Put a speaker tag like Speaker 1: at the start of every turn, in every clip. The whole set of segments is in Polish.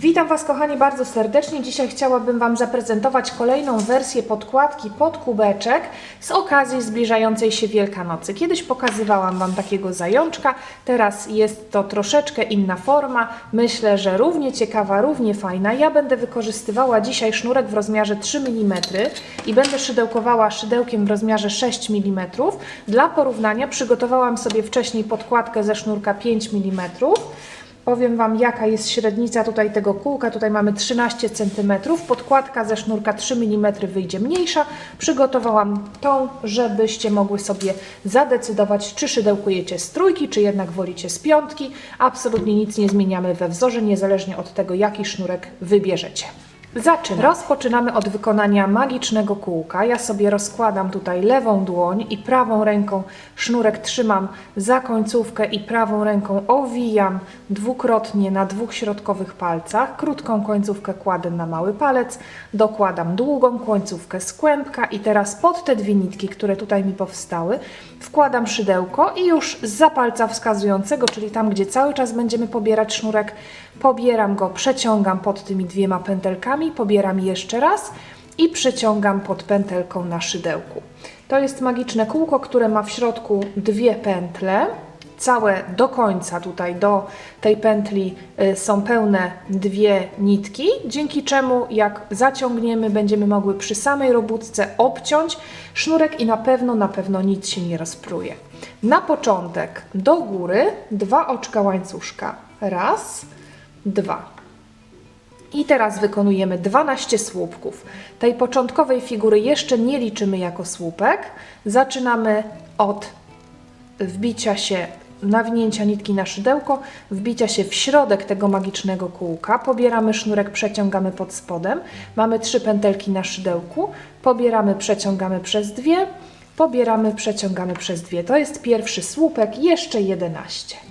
Speaker 1: Witam Was kochani bardzo serdecznie. Dzisiaj chciałabym Wam zaprezentować kolejną wersję podkładki pod kubeczek z okazji zbliżającej się Wielkanocy. Kiedyś pokazywałam Wam takiego zajączka, teraz jest to troszeczkę inna forma. Myślę, że równie ciekawa, równie fajna. Ja będę wykorzystywała dzisiaj sznurek w rozmiarze 3 mm i będę szydełkowała szydełkiem w rozmiarze 6 mm. Dla porównania przygotowałam sobie wcześniej podkładkę ze sznurka 5 mm. Powiem Wam, jaka jest średnica tutaj tego kółka. Tutaj mamy 13 cm. Podkładka ze sznurka 3 mm wyjdzie mniejsza. Przygotowałam tą, żebyście mogły sobie zadecydować, czy szydełkujecie z trójki, czy jednak wolicie z piątki. Absolutnie nic nie zmieniamy we wzorze, niezależnie od tego, jaki sznurek wybierzecie. Zaczynamy. Rozpoczynamy od wykonania magicznego kółka. Ja sobie rozkładam tutaj lewą dłoń i prawą ręką sznurek trzymam za końcówkę i prawą ręką owijam dwukrotnie na dwóch środkowych palcach. Krótką końcówkę kładę na mały palec, dokładam długą końcówkę z kłębka i teraz pod te dwie nitki, które tutaj mi powstały, wkładam szydełko i już za palca wskazującego, czyli tam, gdzie cały czas będziemy pobierać sznurek, pobieram go, przeciągam pod tymi dwiema pętelkami, pobieram jeszcze raz i przeciągam pod pętelką na szydełku. To jest magiczne kółko, które ma w środku dwie pętle. Całe do końca tutaj do tej pętli y, są pełne dwie nitki, dzięki czemu jak zaciągniemy będziemy mogły przy samej robótce obciąć sznurek i na pewno, na pewno nic się nie rozpruje. Na początek do góry dwa oczka łańcuszka. Raz, dwa. I teraz wykonujemy 12 słupków. Tej początkowej figury jeszcze nie liczymy jako słupek. Zaczynamy od wbicia się, nawinięcia nitki na szydełko, wbicia się w środek tego magicznego kółka, pobieramy sznurek, przeciągamy pod spodem, mamy trzy pętelki na szydełku, pobieramy, przeciągamy przez dwie, pobieramy, przeciągamy przez dwie. To jest pierwszy słupek, jeszcze 11.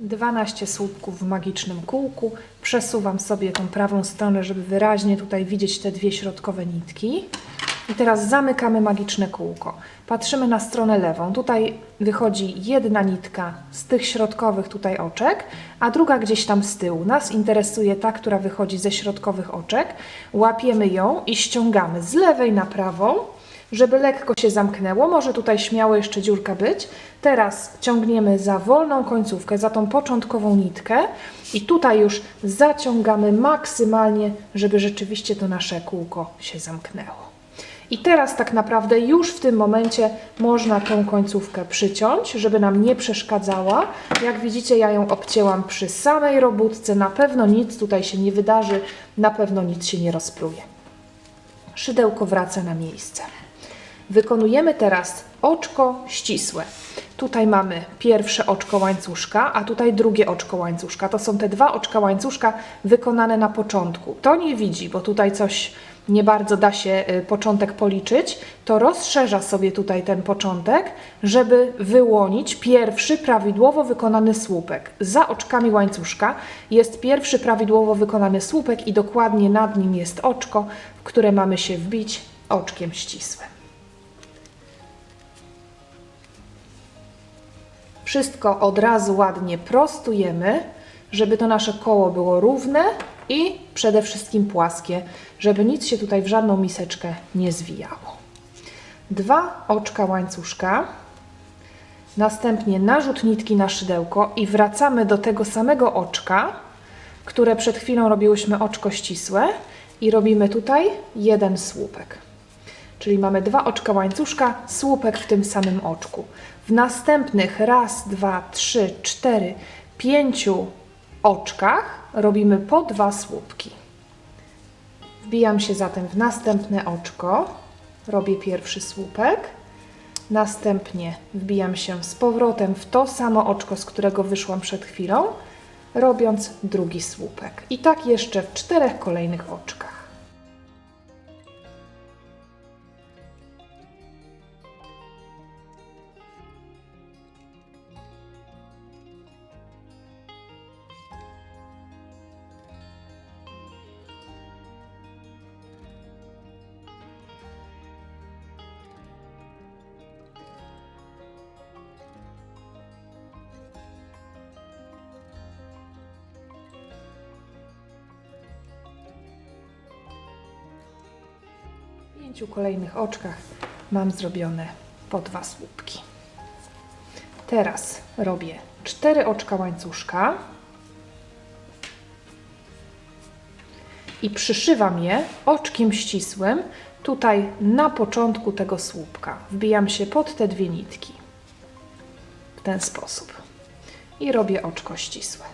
Speaker 1: Dwanaście słupków w magicznym kółku. Przesuwam sobie tą prawą stronę, żeby wyraźnie tutaj widzieć te dwie środkowe nitki. I teraz zamykamy magiczne kółko. Patrzymy na stronę lewą. Tutaj wychodzi jedna nitka z tych środkowych tutaj oczek, a druga gdzieś tam z tyłu. Nas interesuje ta, która wychodzi ze środkowych oczek. Łapiemy ją i ściągamy z lewej na prawą, żeby lekko się zamknęło. Może tutaj śmiało jeszcze dziurka być. Teraz ciągniemy za wolną końcówkę, za tą początkową nitkę i tutaj już zaciągamy maksymalnie, żeby rzeczywiście to nasze kółko się zamknęło. I teraz tak naprawdę już w tym momencie można tą końcówkę przyciąć, żeby nam nie przeszkadzała. Jak widzicie, ja ją obcięłam przy samej robótce. Na pewno nic tutaj się nie wydarzy, na pewno nic się nie rozpruje. Szydełko wraca na miejsce. Wykonujemy teraz oczko ścisłe. Tutaj mamy pierwsze oczko łańcuszka, a tutaj drugie oczko łańcuszka. To są te dwa oczka łańcuszka wykonane na początku. To nie widzi, bo tutaj coś nie bardzo da się y, początek policzyć, to rozszerza sobie tutaj ten początek, żeby wyłonić pierwszy prawidłowo wykonany słupek. Za oczkami łańcuszka jest pierwszy prawidłowo wykonany słupek i dokładnie nad nim jest oczko, w które mamy się wbić oczkiem ścisłym. Wszystko od razu ładnie prostujemy, żeby to nasze koło było równe i przede wszystkim płaskie, żeby nic się tutaj w żadną miseczkę nie zwijało. Dwa oczka łańcuszka, następnie narzut nitki na szydełko i wracamy do tego samego oczka, które przed chwilą robiłyśmy oczko ścisłe i robimy tutaj jeden słupek. Czyli mamy dwa oczka łańcuszka, słupek w tym samym oczku. W następnych raz, dwa, trzy, cztery, pięciu oczkach robimy po dwa słupki. Wbijam się zatem w następne oczko, robię pierwszy słupek, następnie wbijam się z powrotem w to samo oczko, z którego wyszłam przed chwilą, robiąc drugi słupek. I tak jeszcze w czterech kolejnych oczkach. Pięciu kolejnych oczkach mam zrobione po dwa słupki. Teraz robię cztery oczka łańcuszka i przyszywam je oczkiem ścisłym tutaj na początku tego słupka. Wbijam się pod te dwie nitki w ten sposób i robię oczko ścisłe.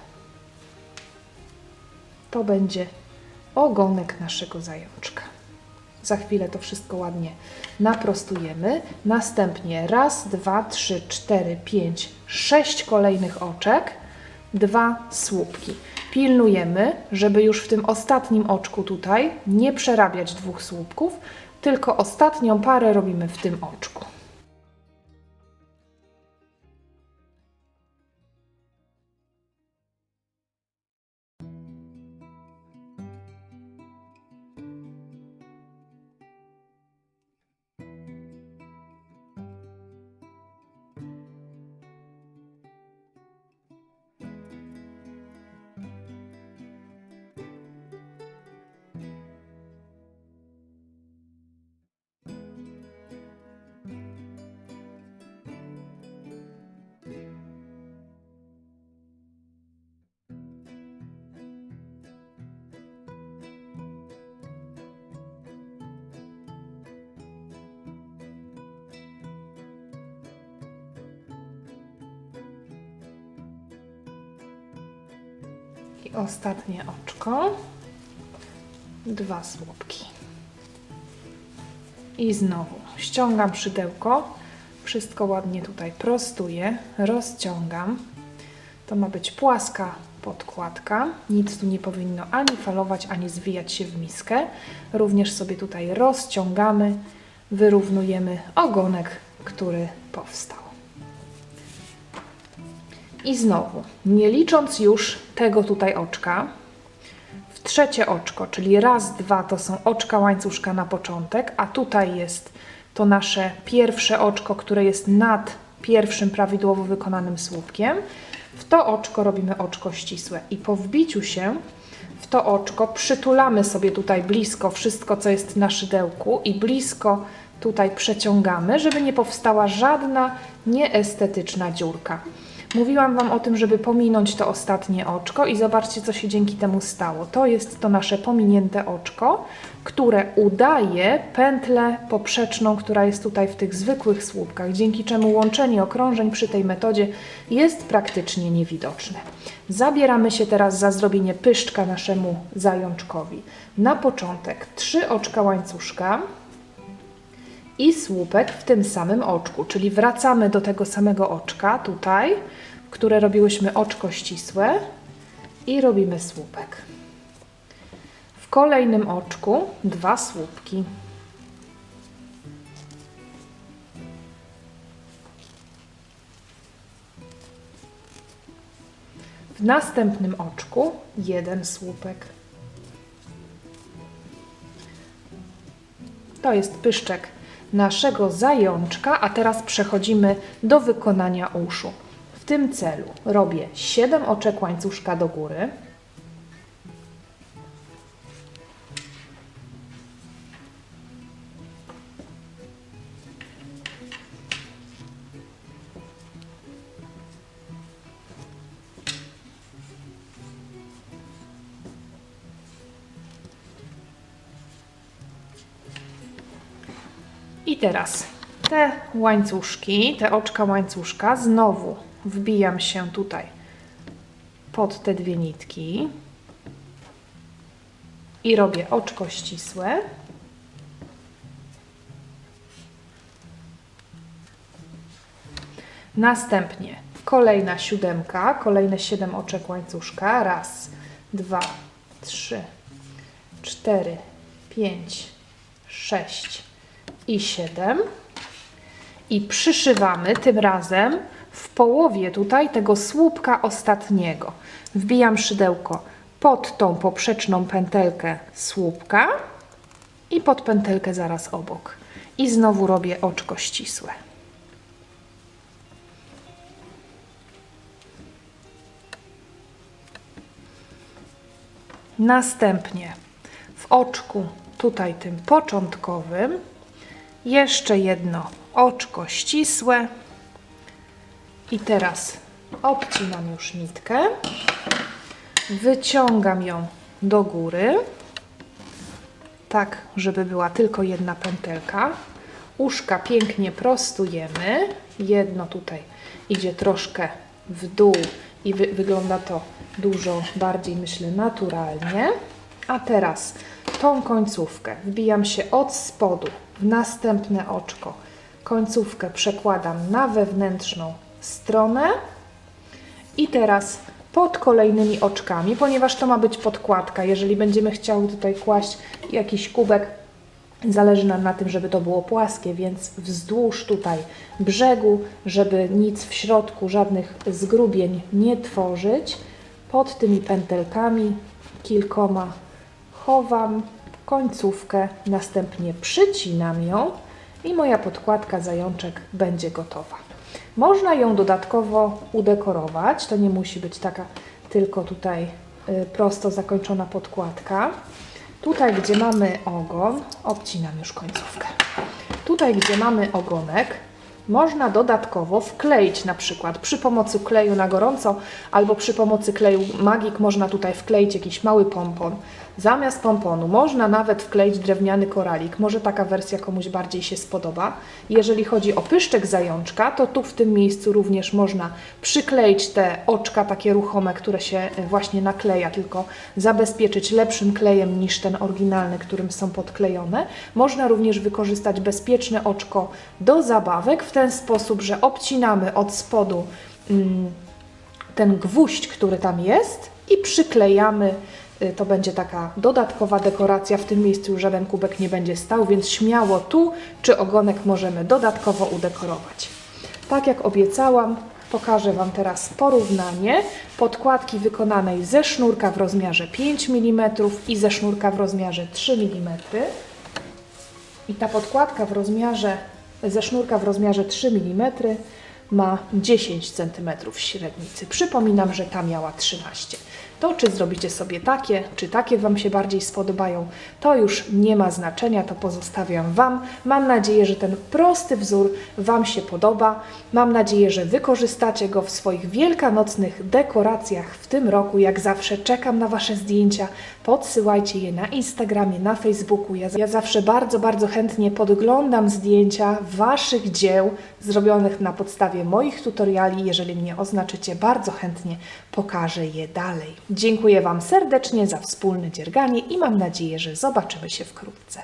Speaker 1: To będzie ogonek naszego zajączka. Za chwilę to wszystko ładnie naprostujemy. Następnie raz, dwa, trzy, cztery, pięć, sześć kolejnych oczek, dwa słupki. Pilnujemy, żeby już w tym ostatnim oczku tutaj nie przerabiać dwóch słupków, tylko ostatnią parę robimy w tym oczku. I ostatnie oczko. Dwa słupki. I znowu ściągam szydełko. Wszystko ładnie tutaj prostuję, rozciągam. To ma być płaska podkładka. Nic tu nie powinno ani falować, ani zwijać się w miskę. Również sobie tutaj rozciągamy, wyrównujemy ogonek, który powstał. I znowu, nie licząc już tego tutaj oczka, w trzecie oczko, czyli raz, dwa to są oczka łańcuszka na początek, a tutaj jest to nasze pierwsze oczko, które jest nad pierwszym prawidłowo wykonanym słupkiem. W to oczko robimy oczko ścisłe i po wbiciu się w to oczko przytulamy sobie tutaj blisko wszystko, co jest na szydełku i blisko tutaj przeciągamy, żeby nie powstała żadna nieestetyczna dziurka. Mówiłam Wam o tym, żeby pominąć to ostatnie oczko i zobaczcie, co się dzięki temu stało. To jest to nasze pominięte oczko, które udaje pętlę poprzeczną, która jest tutaj w tych zwykłych słupkach, dzięki czemu łączenie okrążeń przy tej metodzie jest praktycznie niewidoczne. Zabieramy się teraz za zrobienie pyszczka naszemu zajączkowi. Na początek trzy oczka łańcuszka, i słupek w tym samym oczku, czyli wracamy do tego samego oczka tutaj, które robiłyśmy oczko ścisłe i robimy słupek. W kolejnym oczku dwa słupki. W następnym oczku jeden słupek. To jest pyszczek naszego zajączka, a teraz przechodzimy do wykonania uszu. W tym celu robię 7 oczek łańcuszka do góry. I teraz te łańcuszki, te oczka łańcuszka, znowu wbijam się tutaj pod te dwie nitki. i robię oczko ścisłe. Następnie kolejna siódemka, kolejne siedem oczek łańcuszka. Raz, dwa, trzy, cztery, pięć, sześć i siedem. I przyszywamy tym razem w połowie tutaj tego słupka ostatniego. Wbijam szydełko pod tą poprzeczną pętelkę słupka i pod pętelkę zaraz obok. I znowu robię oczko ścisłe. Następnie w oczku, tutaj tym początkowym, jeszcze jedno oczko ścisłe. I teraz obcinam już nitkę, wyciągam ją do góry, tak, żeby była tylko jedna pętelka. Uszka pięknie prostujemy. Jedno tutaj idzie troszkę w dół i wy wygląda to dużo bardziej, myślę, naturalnie. A teraz tą końcówkę wbijam się od spodu w następne oczko. Końcówkę przekładam na wewnętrzną stronę i teraz pod kolejnymi oczkami, ponieważ to ma być podkładka, jeżeli będziemy chciały tutaj kłaść jakiś kubek, zależy nam na tym, żeby to było płaskie, więc wzdłuż tutaj brzegu, żeby nic w środku, żadnych zgrubień nie tworzyć, pod tymi pętelkami kilkoma chowam końcówkę, następnie przycinam ją i moja podkładka zajączek będzie gotowa. Można ją dodatkowo udekorować, to nie musi być taka tylko tutaj y, prosto zakończona podkładka. Tutaj, gdzie mamy ogon, obcinam już końcówkę. Tutaj, gdzie mamy ogonek, można dodatkowo wkleić na przykład przy pomocy kleju na gorąco albo przy pomocy kleju Magik można tutaj wkleić jakiś mały pompon. Zamiast pomponu można nawet wkleić drewniany koralik. Może taka wersja komuś bardziej się spodoba. Jeżeli chodzi o pyszczek zajączka, to tu w tym miejscu również można przykleić te oczka takie ruchome, które się właśnie nakleja, tylko zabezpieczyć lepszym klejem niż ten oryginalny, którym są podklejone. Można również wykorzystać bezpieczne oczko do zabawek w ten sposób, że obcinamy od spodu mm, ten gwóźdź, który tam jest i przyklejamy. Y, To będzie taka dodatkowa dekoracja. W tym miejscu już żaden kubek nie będzie stał, więc śmiało tu czy ogonek możemy dodatkowo udekorować. Tak jak obiecałam, pokażę Wam teraz porównanie podkładki wykonanej ze sznurka w rozmiarze 5 mm i ze sznurka w rozmiarze 3 mm. I ta podkładka w rozmiarze, ze sznurka w rozmiarze 3 mm ma 10 cm średnicy. Przypominam, że ta miała 13. To czy zrobicie sobie takie, czy takie Wam się bardziej spodobają, to już nie ma znaczenia, to pozostawiam Wam. Mam nadzieję, że ten prosty wzór Wam się podoba. Mam nadzieję, że wykorzystacie go w swoich wielkanocnych dekoracjach w tym roku. Jak zawsze czekam na Wasze zdjęcia. Podsyłajcie je na Instagramie, na Facebooku. Ja, ja zawsze bardzo, bardzo chętnie podglądam zdjęcia Waszych dzieł zrobionych na podstawie moich tutoriali. Jeżeli mnie oznaczycie, bardzo chętnie pokażę je dalej. Dziękuję Wam serdecznie za wspólne dzierganie i mam nadzieję, że zobaczymy się wkrótce.